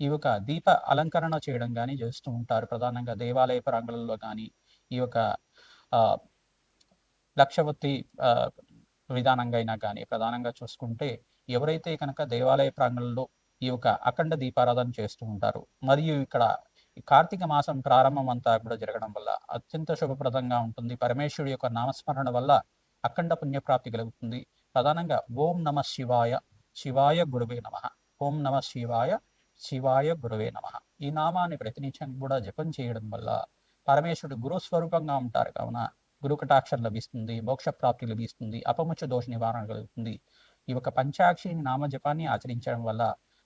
ఈ యొక్క దీప అలంకరణ చేయడం కానీ చేస్తూ ఉంటారు. ప్రధానంగా దేవాలయ ప్రాంగణంలో కానీ ఈ యొక్క ఆ, లక్షవత్తి ఆ, విధానంగా అయినా కానీ ప్రధానంగా చూసుకుంటే ఎవరైతే కనుక దేవాలయ ప్రాంగణంలో ఈ యొక్క అఖండ దీపారాధన చేస్తూ ఉంటారు మరియు ఇక్కడ కార్తీక మాసం ప్రారంభం అంతా కూడా జరగడం వల్ల అత్యంత శుభప్రదంగా ఉంటుంది. పరమేశ్వరుడు యొక్క నామస్మరణ వల్ల అఖండ పుణ్యప్రాప్తి కలుగుతుంది. ప్రధానంగా ఓం నమ శివాయ శివాయ గురువే నమ. ఓం నమ శివాయ శివాయ గురువే నమ. ఈ నామాన్ని ప్రతినిత్యం కూడా జపం చేయడం వల్ల పరమేశ్వరుడు గురు స్వరూపంగా ఉంటారు. కావున గురు కటాక్షం లభిస్తుంది మోక్ష ప్రాప్తి లభిస్తుంది అపముచ్చ దోష నివారణ కలుగుతుంది. ఈ యొక్క పంచాక్షి నామ జపాన్ని ఆచరించడం వల్ల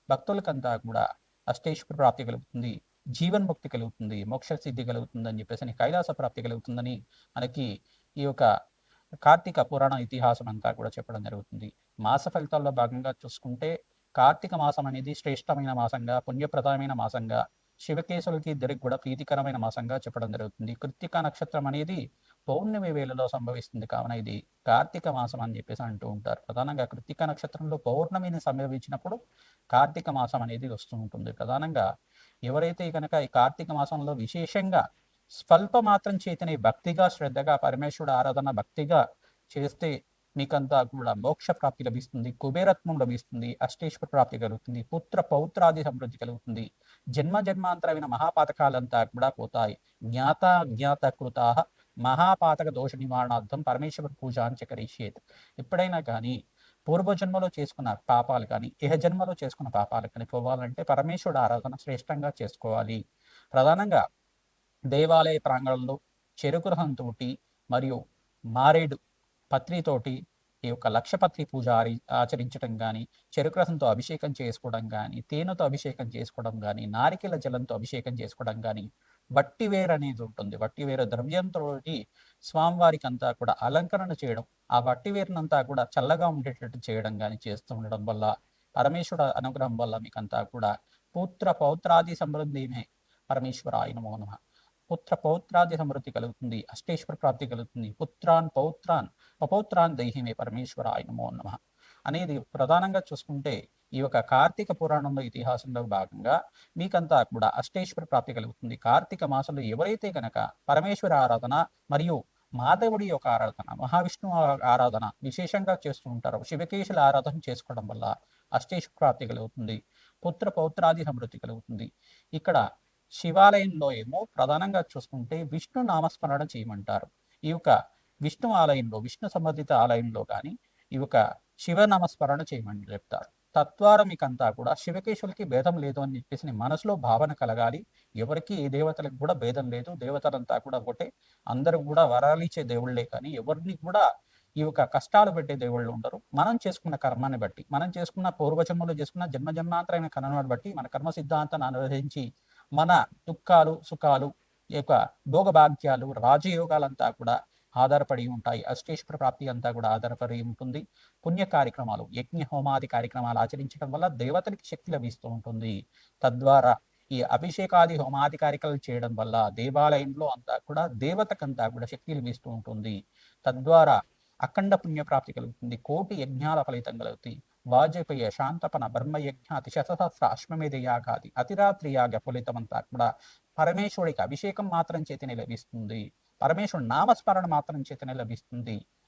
భక్తులకంతా కూడా అష్టేశ్వర ప్రాప్తి కలుగుతుంది జీవన్ ముక్తి కలుగుతుంది మోక్ష సిద్ధి కలుగుతుందని చెప్పేసి కైలాస ప్రాప్తి కలుగుతుందని మనకి ఈ యొక్క కార్తీక పురాణ ఇతిహాసం అంతా కూడా చెప్పడం జరుగుతుంది. మాస ఫలితాల్లో భాగంగా చూసుకుంటే కార్తీక మాసం అనేది శ్రేష్టమైన మాసంగా పుణ్యప్రదమైన మాసంగా శివకేశులకి ఇద్దరికి కూడా ప్రీతికరమైన మాసంగా చెప్పడం జరుగుతుంది. కృత్తిక నక్షత్రం అనేది పౌర్ణమి వేళలో సంభవిస్తుంది కావున ఇది కార్తీక మాసం అని చెప్పేసి అంటూ ఉంటారు. ప్రధానంగా కృత్తిక నక్షత్రంలో పౌర్ణమిని సంభవించినప్పుడు కార్తీక మాసం అనేది వస్తూ ఉంటుంది. ప్రధానంగా ఎవరైతే కనుక ఈ కార్తీక మాసంలో విశేషంగా స్వల్ప మాత్రం చేతనే భక్తిగా శ్రద్ధగా పరమేశ్వరుడు ఆరాధన భక్తిగా చేస్తే నీకంతా కూడా మోక్ష ప్రాప్తి లభిస్తుంది కుబేరత్వం లభిస్తుంది అష్టేశ్వర ప్రాప్తి కలుగుతుంది పుత్ర పౌత్రాది సమృద్ధి కలుగుతుంది. జన్మ జన్మాంతరమైన మహాపాతకాలంతా కూడా పోతాయి. జ్ఞాత జ్ఞాత కృతా మహాపాతక దోష నివారణార్థం పరమేశ్వర పూజ అని చకరిష్యేత్ ఎప్పుడైనా కానీ పూర్వజన్మలో చేసుకున్న పాపాలు కానీ ఇహ జన్మలో చేసుకున్న పాపాలు కానీ పోవాలంటే పరమేశ్వరుడు ఆరాధన శ్రేష్టంగా చేసుకోవాలి. ప్రధానంగా దేవాలయ ప్రాంగణంలో చెరుకు రహంతో మరియు మారేడు పత్రితోటి ఈ యొక్క లక్షపత్రి పూజ ఆరి- ఆచరించడం కానీ చెరుకు రసంతో అభిషేకం చేసుకోవడం కానీ తేనెతో అభిషేకం చేసుకోవడం కానీ నారికెల జలంతో అభిషేకం చేసుకోవడం కానీ వట్టివేరు అనేది ఉంటుంది. వట్టివేరు ద్రవ్యంతో స్వామివారికి అంతా కూడా అలంకరణ చేయడం ఆ వట్టివేరునంతా కూడా చల్లగా ఉండేటట్టు చేయడం కానీ చేస్తూ ఉండడం వల్ల పరమేశ్వర అనుగ్రహం వల్ల మీకంతా కూడా పుత్ర పౌత్రాది సమృద్ధిమే పరమేశ్వర ఆయన నమః. పుత్ర పౌత్రాది సమృద్ధి కలుగుతుంది. అష్టేశ్వర ప్రాప్తి కలుగుతుంది. పుత్రాన్ పౌత్రాన్ పపౌత్రాన్ దైహిమే పరమేశ్వర ఆయనమో నమ అనేది ప్రధానంగా చూసుకుంటే ఈ యొక్క కార్తీక పురాణంలో ఇతిహాసంలో భాగంగా మీకంతా కూడా అష్టేశ్వర ప్రాప్తి కలుగుతుంది. కార్తీక మాసంలో ఎవరైతే కనుక పరమేశ్వర ఆరాధన మరియు మాధవుడి యొక్క ఆరాధన మహావిష్ణువు ఆ- ఆరాధన విశేషంగా చేస్తూ ఉంటారు శివకేశుల ఆరాధన చేసుకోవడం వల్ల అష్టేశ్వర ప్రాప్తి కలుగుతుంది. పుత్ర పౌత్రాది సమృద్ధి కలుగుతుంది. ఇక్కడ శివాలయంలో ఏమో ప్రధానంగా చూసుకుంటే విష్ణు నామస్మరణ చేయమంటారు. ఈ యొక్క విష్ణు ఆలయంలో విష్ణు సంబంధిత ఆలయంలో కానీ ఈ యొక్క శివ నామస్మరణ చేయమని చెప్తారు. తద్వారా మీకంతా కూడా శివకేశులకి భేదం లేదు అని చెప్పేసి మనసులో భావన కలగాలి. ఎవరికి ఏ దేవతలకు కూడా భేదం లేదు. దేవతలంతా కూడా ఒకటే. అందరూ కూడా వరాలిచ్చే దేవుళ్ళే కానీ ఎవరిని కూడా ఈ యొక్క కష్టాలు పెట్టే దేవుళ్ళు ఉండరు. మనం చేసుకున్న కర్మాన్ని బట్టి మనం చేసుకున్న పూర్వజన్మలో చేసుకున్న జన్మ జన్మాంతరమైన కర్మను బట్టి మన కర్మ సిద్ధాంతాన్ని అనువదించి మన దుఃఖాలు సుఖాలు యొక్క భోగభాగ్యాలు రాజయోగాలంతా కూడా ఆధారపడి ఉంటాయి. అష్టేశ్వర ప్రాప్తి అంతా కూడా ఆధారపడి ఉంటుంది. పుణ్య కార్యక్రమాలు యజ్ఞ హోమాది కార్యక్రమాలు ఆచరించడం వల్ల దేవతలకి శక్తి లభిస్తూ ఉంటుంది. తద్వారా ఈ అభిషేకాది హోమాది కార్యక్రమాలు చేయడం వల్ల దేవాలయంలో అంతా కూడా దేవతకంతా కూడా శక్తి లభిస్తూ ఉంటుంది. తద్వారా అఖండ పుణ్యప్రాప్తి కలుగుతుంది. కోటి యజ్ఞాల ఫలితం కలుగుతుంది. వాజపేయ శాంతపన బ్రహ్మయజ్ఞ అతి శతసహస్ర అశ్వమేధ యాగాది అతిరాత్రి యాగ ఫలితమంతా కూడా పరమేశ్వరుడికి అభిషేకం మాత్రం చేతనే లభిస్తుంది. పరమేశ్వరుడు నామస్మరణ మాత్రం చేతనే లభిస్తుంది.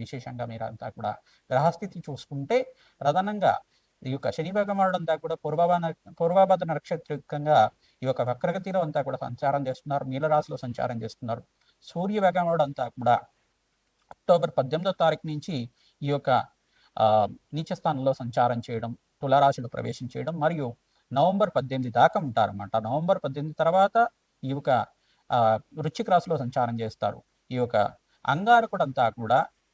విశేషంగా మీరు అంతా కూడా గ్రహస్థితి చూసుకుంటే ప్రధానంగా ఈ యొక్క శని భగవానుడు అంతా కూడా పూర్వభాన పూర్వభద్ర నక్షత్రికంగా ఈ యొక్క వక్రగతిలో అంతా కూడా సంచారం చేస్తున్నారు. నీలరాశిలో సంచారం చేస్తున్నారు. సూర్య భగవానుడు అంతా కూడా అక్టోబర్ పద్దెనిమిదో తారీఖు నుంచి ఈ యొక్క ఆ, నీచ స్థానంలో సంచారం చేయడం తులారాశిలో ప్రవేశం చేయడం మరియు నవంబర్ పద్దెనిమిది దాకా ఉంటారన్నమాట. నవంబర్ పద్దెనిమిది తర్వాత ఈ యొక్క వృచ్చిక రాశిలో సంచారం చేస్తారు. ఈ యొక్క అంగారకుడు అంతా కూడా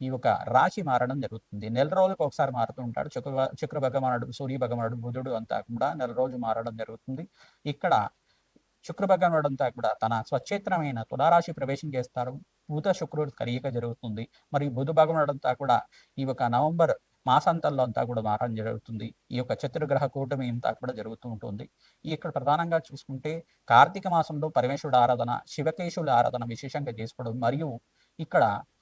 ఈ యొక్క రాశి మారడం జరుగుతుంది. నెల రోజులకు ఒకసారి మారుతూ ఉంటాడు. శుక్ర శుక్ర భగవానుడు సూర్య భగవానుడు బుధుడు అంతా కూడా నెల రోజు మారడం జరుగుతుంది. ఇక్కడ శుక్ర భగవానుడు అంతా కూడా తన స్వచ్ఛేత్రమైన తులారాశి ప్రవేశం చేస్తారు. బుధ శుక్రుడు కలియక జరుగుతుంది. మరియు బుధ భగవానుడు అంతా కూడా ఈ యొక్క నవంబర్ మాసాంతంలో అంతా కూడా మారడం జరుగుతుంది. ఈ యొక్క చతుర్గ్రహ కూటమి అంతా కూడా జరుగుతూ ఉంటుంది. ఇక్కడ ప్రధానంగా చూసుకుంటే కార్తీక మాసంలో పరమేశ్వరుడు ఆరాధన శివకేశుల ఆరాధన విశేషంగా చేసుకోవడం. మరియు ఇక్కడ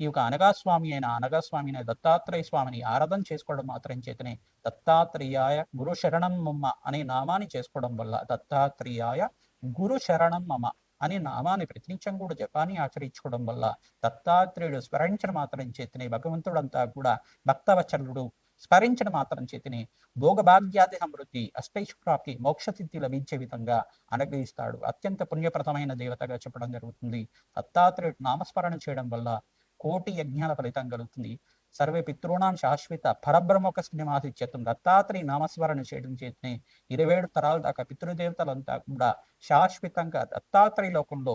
ఈ యొక్క అనగాస్వామి అయిన అనగాస్వామి అయిన దత్తాత్రేయ స్వామిని ఆరాధన చేసుకోవడం మాత్రం చేతనే దత్తాత్రేయాయ గురు శరణం మమ్మ అనే నామాన్ని చేసుకోవడం వల్ల దత్తాత్రేయాయ గురు శరణం మమ అనే నామాన్ని ప్రతినిత్యం కూడా జపాన్ని ఆచరించుకోవడం వల్ల దత్తాత్రేయుడు స్మరించిన మాత్రం చేతనే భగవంతుడంతా కూడా భక్తవచలుడు స్మరించిన మాత్రం చేతిని భోగభాగ్యాది సమృద్ధి అష్టైశ్వరాప్తి మోక్షసిద్ధి లభించే విధంగా అనుగ్రహిస్తాడు. అత్యంత పుణ్యప్రదమైన దేవతగా చెప్పడం జరుగుతుంది. దత్తాత్రేయుడు నామస్మరణ చేయడం వల్ల కోటి యజ్ఞాల ఫలితం కలుగుతుంది. సర్వే పితృణాం శాశ్వత పరబ్రహ్మక సినిమాసిత్యత్వం దత్తాత్రి నామస్మరణ చేయడం చేతనే ఇరవై ఏడు తరాల దాకా పితృదేవతలంతా కూడా శాశ్వతంగా దత్తాత్రేయ లోకంలో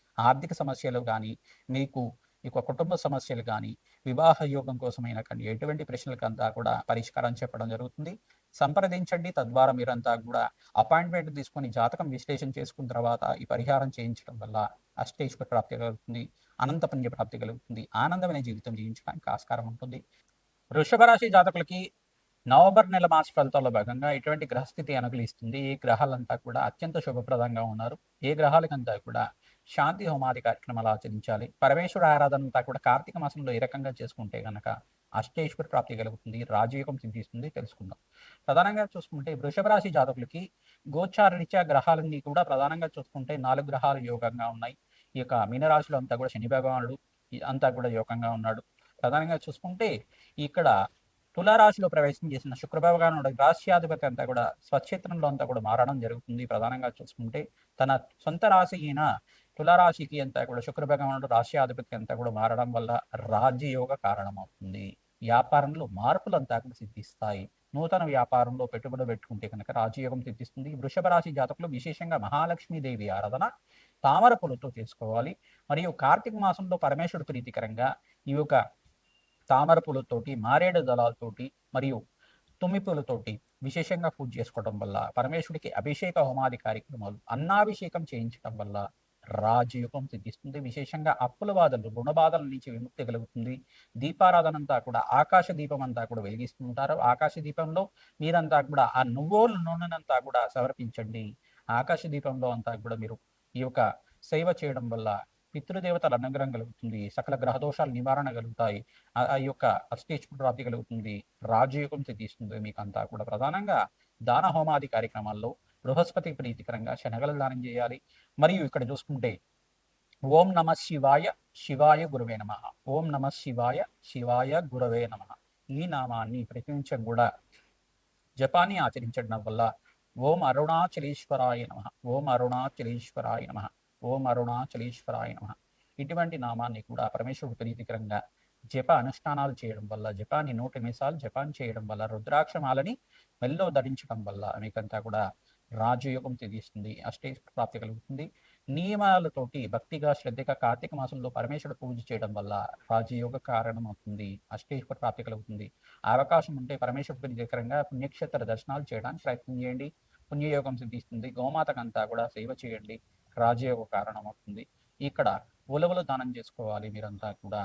ఆర్థిక సమస్యలు కానీ మీకు ఇక కుటుంబ సమస్యలు కానీ వివాహ యోగం కోసమైన కానీ ఎటువంటి ప్రశ్నలకంతా కూడా పరిష్కారం చెప్పడం జరుగుతుంది. సంప్రదించండి. తద్వారా మీరంతా కూడా అపాయింట్మెంట్ తీసుకొని జాతకం విశ్లేషణ చేసుకున్న తర్వాత ఈ పరిహారం చేయించడం వల్ల అష్టేశ్వర ప్రాప్తి కలుగుతుంది. అనంత పుణ్య ప్రాప్తి కలుగుతుంది. ఆనందమైన జీవితం జీవించడానికి ఆస్కారం ఉంటుంది. వృషభ రాశి జాతకులకి నవంబర్ నెల మాస ఫలితాల్లో భాగంగా ఎటువంటి గ్రహస్థితి అనుకూలిస్తుంది? ఏ గ్రహాలంతా కూడా అత్యంత శుభప్రదంగా ఉన్నారు. ఏ గ్రహాలకంతా కూడా శాంతి హోమాది కార్యక్రమాలు ఆచరించాలి. పరమేశ్వర ఆరాధన అంతా కూడా కార్తీక మాసంలో ఏ రకంగా చేసుకుంటే గనక అష్టేశ్వర ప్రాప్తి కలుగుతుంది రాజయోగం సిద్ధిస్తుంది తెలుసుకుందాం. ప్రధానంగా చూసుకుంటే వృషభ రాశి జాతకులకి గోచార గ్రహాలన్నీ కూడా ప్రధానంగా చూసుకుంటే నాలుగు గ్రహాలు యోగంగా ఉన్నాయి. ఈ యొక్క మీనరాశిలో అంతా కూడా శని భగవానుడు అంతా కూడా యోగంగా ఉన్నాడు. ప్రధానంగా చూసుకుంటే ఇక్కడ తులారాశిలో ప్రవేశం చేసిన శుక్రభగవానుడు రాశ్యాధిపతి అంతా కూడా స్వచ్ఛేత్రంలో అంతా కూడా మారడం జరుగుతుంది. ప్రధానంగా చూసుకుంటే తన సొంత రాశి అయిన తులారాశికి అంతా కూడా శుక్ర భగవానుడు రాశ్యాధిపతి అంతా కూడా మారడం వల్ల రాజ్యయోగ కారణమవుతుంది. వ్యాపారంలో మార్పులు అంతా కూడా సిద్ధిస్తాయి. నూతన వ్యాపారంలో పెట్టుబడి పెట్టుకుంటే కనుక రాజయోగం సిద్ధిస్తుంది. వృషభ రాశి జాతకులు విశేషంగా మహాలక్ష్మీదేవి ఆరాధన తామర పూలతో చేసుకోవాలి. మరియు కార్తీక మాసంలో పరమేశ్వరుడు ప్రీతికరంగా ఈ యొక్క తామర పూలతోటి మారేడు దళాలతోటి మరియు తుమ్మి పూలతోటి విశేషంగా పూజ చేసుకోవడం వల్ల పరమేశ్వరుడికి అభిషేక హోమాది కార్యక్రమాలు అన్నాభిషేకం చేయించడం వల్ల రాజయోగం సిద్ధిస్తుంది. విశేషంగా అప్పుల బాధలు రుణబాధల నుంచి విముక్తి కలుగుతుంది. దీపారాధన అంతా కూడా ఆకాశ దీపం అంతా కూడా వెలిగిస్తుంటారు ఆకాశ దీపంలో మీరంతా కూడా ఆ నువ్వుల నూనెనంతా కూడా సమర్పించండి. ఆకాశ దీపంలో అంతా కూడా మీరు ఈ యొక్క సేవ చేయడం వల్ల పితృదేవతల అనుగ్రహం కలుగుతుంది. సకల గ్రహదోషాలు నివారణ కలుగుతాయి. ఆ ఆ యొక్క అష్టేశ్వర ప్రాప్తి కలుగుతుంది. రాజయోగం సిద్ధిస్తుంది. మీకు అంతా కూడా ప్రధానంగా దాన హోమాది కార్యక్రమాల్లో బృహస్పతి ప్రీతికరంగా శనగలు దానం చేయాలి. మరియు ఇక్కడ చూసుకుంటే ఓం నమ శివాయ శివాయ గురవే నమ. ఓం నమ శివాయ శివాయ గురవే నమ. ఈ నామాన్ని ప్రతినిత్యం కూడా జపాన్ని ఆచరించడం వల్ల ఓం అరుణాచలేశ్వరాయ నమ. ఓం అరుణాచలేశ్వరాయ నమ. ఓం అరుణాచలేశ్వరాయ నమ. ఇటువంటి నామాన్ని కూడా పరమేశ్వరుడు ప్రీతికరంగా జప అనుష్ఠానాలు చేయడం వల్ల జపాన్ని నూట నిమిషాలు జపాన్ చేయడం వల్ల రుద్రాక్షమాలని మెల్లో ధరించడం వల్ల మీకంతా కూడా రాజయోగం తెలియస్తుంది అష్టేష్ ప్రాప్తి కలుగుతుంది. నియమాలతోటి భక్తిగా శ్రద్ధగా కార్తీక మాసంలో పరమేశ్వరుడు పూజ చేయడం వల్ల రాజయోగ కారణం అవుతుంది అష్టేశ్వర ప్రాప్తి కలుగుతుంది. ఆ అవకాశం ఉంటే పరమేశ్వరుడికి దగ్గరంగా పుణ్యక్షేత్ర దర్శనాలు చేయడానికి ప్రయత్నం చేయండి. పుణ్యయోగం సిద్ధిస్తుంది గోమాతకంతా కూడా సేవ చేయండి రాజయోగ కారణం అవుతుంది ఇక్కడ ఉలవలు దానం చేసుకోవాలి మీరంతా కూడా.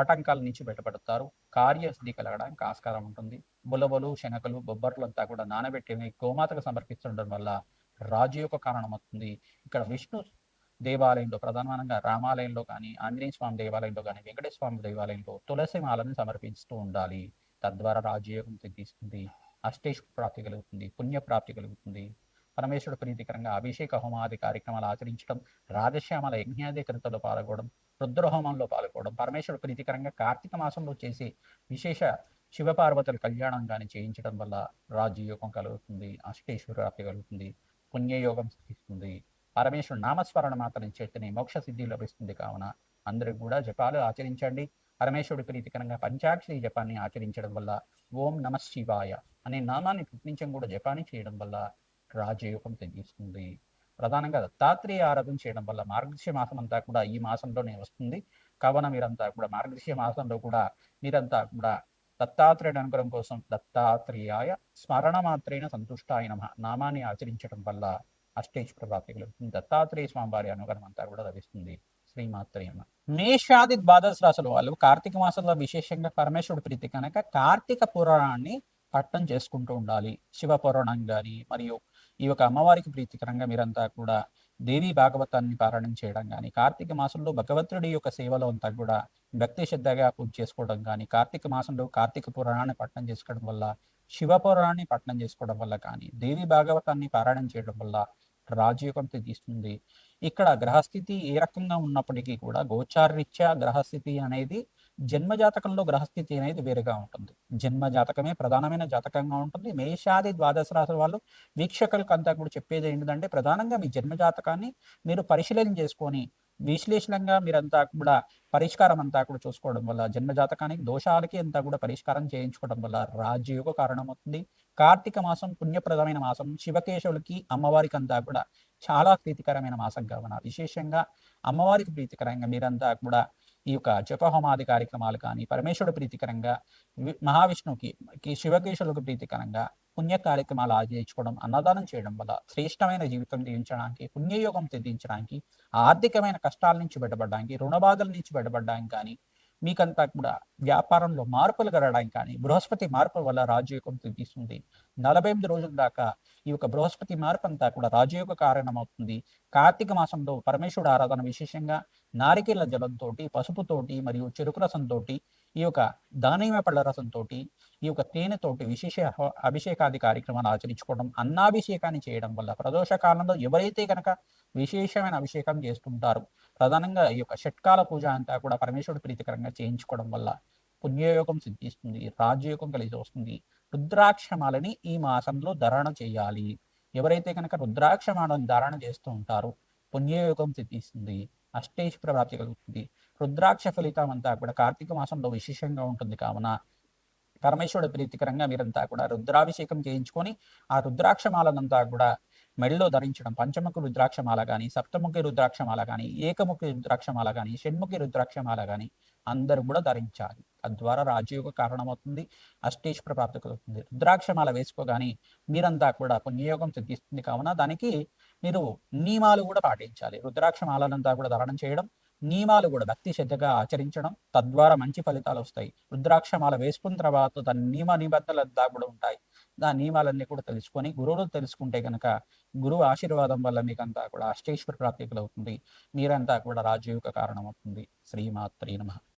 ఆటంకాల నుంచి బయటపడతారు కార్యసిద్ధి కలగడానికి ఆస్కారం ఉంటుంది. బులవలు శనకలు బొబ్బర్లు అంతా కూడా నానబెట్టిని గోమాతకు సమర్పిస్తుండడం వల్ల రాజయోగ కారణం అవుతుంది. ఇక్కడ విష్ణు దేవాలయంలో ప్రధానంగా రామాలయంలో కానీ ఆంజనేయ స్వామి దేవాలయంలో కానీ వెంకటేశ్వర స్వామి దేవాలయంలో తులసి మాలను సమర్పిస్తూ ఉండాలి. తద్వారా రాజయోగం సిద్ధిస్తుంది అష్టేష్ ప్రాప్తి కలుగుతుంది పుణ్య ప్రాప్తి కలుగుతుంది. పరమేశ్వరుడు ప్రీతికరంగా అభిషేక హోమాది కార్యక్రమాలు ఆచరించడం రాజశ్యామల యజ్ఞాది కృతలో పాల్గొనడం రుద్రహోమంలో పాల్గొనడం పరమేశ్వరుడు ప్రీతికరంగా కార్తీక మాసంలో చేసే విశేష శివపార్వతుల కళ్యాణం కానీ చేయించడం వల్ల రాజయోగం కలుగుతుంది అష్టేశ్వర ప్రాప్తి కలుగుతుంది పుణ్యయోగం సిద్ధిస్తుంది. పరమేశ్వరుడు నామస్మరణ మాత్రం చేతనే మోక్ష సిద్ధి లభిస్తుంది కావున అందరూ కూడా జపాలు ఆచరించండి. పరమేశ్వరుడు ప్రీతికరంగా పంచాక్షరి జపాన్ని ఆచరించడం వల్ల ఓం నమ శివాయ అనే నామాన్ని ప్రతినిత్యం కూడా జపాన్ని చేయడం వల్ల రాజయోగం తగ్గిస్తుంది. ప్రధానంగా దత్తాత్రేయ ఆరాధన చేయడం వల్ల మార్గశిర మాసం అంతా కూడా ఈ మాసంలోనే వస్తుంది. కావున మీరంతా కూడా మార్గశిర మాసంలో కూడా మీరంతా కూడా దత్తాత్రేయుడు అనుగ్రహం కోసం దత్తాత్రేయాయ స్మరణ మాత్రేణ సంతుష్టాయ నమ. నామాన్ని ఆచరించడం వల్ల అష్టేశ్వర ప్రాప్తి కలుగుతుంది. దత్తాత్రేయ స్వామి వారి అనుగ్రహం అంతా కూడా లభిస్తుంది. శ్రీమాత్రే మేషాది ద్వాదశ రాశుల వాళ్ళు కార్తీక మాసంలో విశేషంగా పరమేశ్వరుడు ప్రీతి కనుక కార్తీక పురాణాన్ని పట్టం చేసుకుంటూ ఉండాలి. శివ పురాణం కానీ మరియు ఈ యొక్క అమ్మవారికి ప్రీతికరంగా మీరంతా కూడా దేవి భాగవతాన్ని పారాయణం చేయడం కానీ కార్తీక మాసంలో భగవంతుడి యొక్క సేవలో అంతా కూడా భక్తి శ్రద్ధగా పూజ చేసుకోవడం కానీ కార్తీక మాసంలో కార్తీక పురాణాన్ని పట్టణం చేసుకోవడం వల్ల శివ పురాణాన్ని పట్టణం చేసుకోవడం వల్ల కానీ దేవి భాగవతాన్ని పారాయణం చేయడం వల్ల రాజయోగం తీస్తుంది ఇక్కడ గ్రహస్థితి ఏ రకంగా ఉన్నప్పటికీ కూడా గోచారరీత్యా గ్రహస్థితి అనేది జన్మజాతకంలో గ్రహస్థితి అనేది వేరుగా ఉంటుంది. జన్మ జాతకమే ప్రధానమైన జాతకంగా ఉంటుంది. మేషాది ద్వాదశ రాశుల వాళ్ళు వీక్షకులకు అంతా కూడా చెప్పేది ఏంటంటే ప్రధానంగా మీ జన్మ జాతకాన్ని మీరు పరిశీలన చేసుకొని విశ్లేషణంగా మీరంతా కూడా పరిష్కారం అంతా కూడా చూసుకోవడం వల్ల జన్మ జాతకానికి దోషాలకి అంతా కూడా పరిష్కారం చేయించుకోవడం వల్ల రాజయోగ కారణమవుతుంది. కార్తీక మాసం పుణ్యప్రదమైన మాసం. శివకేశవులకి అమ్మవారికి అంతా కూడా చాలా ప్రీతికరమైన మాసం కావున విశేషంగా అమ్మవారికి ప్రీతికరంగా మీరంతా కూడా ఈ యొక్క జపహోమాది కార్యక్రమాలు కానీ పరమేశ్వరుడు ప్రీతికరంగా మహావిష్ణువుకి కి- ప్రీతికరంగా పుణ్య కార్యక్రమాలు ఆచరించుకోవడం అన్నదానం చేయడం వల్ల శ్రేష్టమైన జీవితం జీవించడానికి పుణ్యయోగం తెదించడానికి ఆర్థికమైన కష్టాల నుంచి బయటపడడానికి రుణబాధల నుంచి బయటపడడానికి కానీ మీకంతా కూడా వ్యాపారంలో మార్పులు కలగడానికి కానీ బృహస్పతి మార్పుల వల్ల రాజయోగం తెప్పిస్తుంది నలభై ఎనిమిది రోజుల దాకా ఈ యొక్క బృహస్పతి మార్పు అంతా కూడా రాజయోగ కారణమవుతుంది. కార్తీక మాసంలో పరమేశ్వరుడు ఆరాధన విశేషంగా నారికేళ్ళ జలంతో పసుపుతోటి మరియు చెరుకు రసంతో ఈ యొక్క దానిమ్మ పళ్ళ రసంతో ఈ యొక్క తేనెతోటి విశేష అభిషేకాది కార్యక్రమాలు ఆచరించుకోవడం అన్నాభిషేకాన్ని చేయడం వల్ల ప్రదోష కాలంలో ఎవరైతే కనుక విశేషమైన అభిషేకం చేస్తుంటారు ప్రధానంగా ఈ యొక్క షట్కాల పూజ అంతా కూడా పరమేశ్వరుడు ప్రీతికరంగా చేయించుకోవడం వల్ల పుణ్యయోగం సిద్ధిస్తుంది రాజయోగం కలిసి వస్తుంది. రుద్రాక్షమాలని ఈ మాసంలో ధారణ చేయాలి. ఎవరైతే కనుక రుద్రాక్షమాలను ధారణ చేస్తూ ఉంటారో పుణ్యయోగం సిద్ధిస్తుంది అష్టేశ్వర ప్రాప్తి కలుగుతుంది. రుద్రాక్ష ఫలితం అంతా కూడా కార్తీక మాసంలో విశేషంగా ఉంటుంది కావున పరమేశ్వరుడు ప్రీతికరంగా మీరంతా కూడా రుద్రాభిషేకం చేయించుకొని ఆ రుద్రాక్షమాలనంతా కూడా మెడలో ధరించడం పంచముఖి రుద్రాక్షమాల కానీ సప్తముఖి రుద్రాక్షమాల కానీ ఏకముఖి రుద్రాక్షమాల కానీ షణ్ముఖి రుద్రాక్షమాల కానీ అందరూ కూడా ధరించాలి. తద్వారా రాజయోగ కారణమవుతుంది అష్టేశ్వర ప్రాప్తి కలుగుతుంది. రుద్రాక్షమాల వేసుకోగానే మీరంతా కూడా పుణ్యయోగం సిద్ధిస్తుంది కావున దానికి మీరు నియమాలు కూడా పాటించాలి. రుద్రాక్షమాలనంతా కూడా ధారణం చేయడం నియమాలు కూడా భక్తి శ్రద్ధగా ఆచరించడం తద్వారా మంచి ఫలితాలు వస్తాయి. రుద్రాక్షమాల వేసుకున్న తర్వాత దాని నియమ నిబంధనలు అంతా కూడా ఉంటాయి. దాని నియమాలన్నీ కూడా తెలుసుకొని గురువులు తెలుసుకుంటే కనుక గురువు ఆశీర్వాదం వల్ల మీకంతా కూడా అష్టేశ్వర ప్రాప్తి కలుగుతుంది. మీరంతా కూడా రాజయోగ కారణమవుతుంది. శ్రీమాత్రి నమ.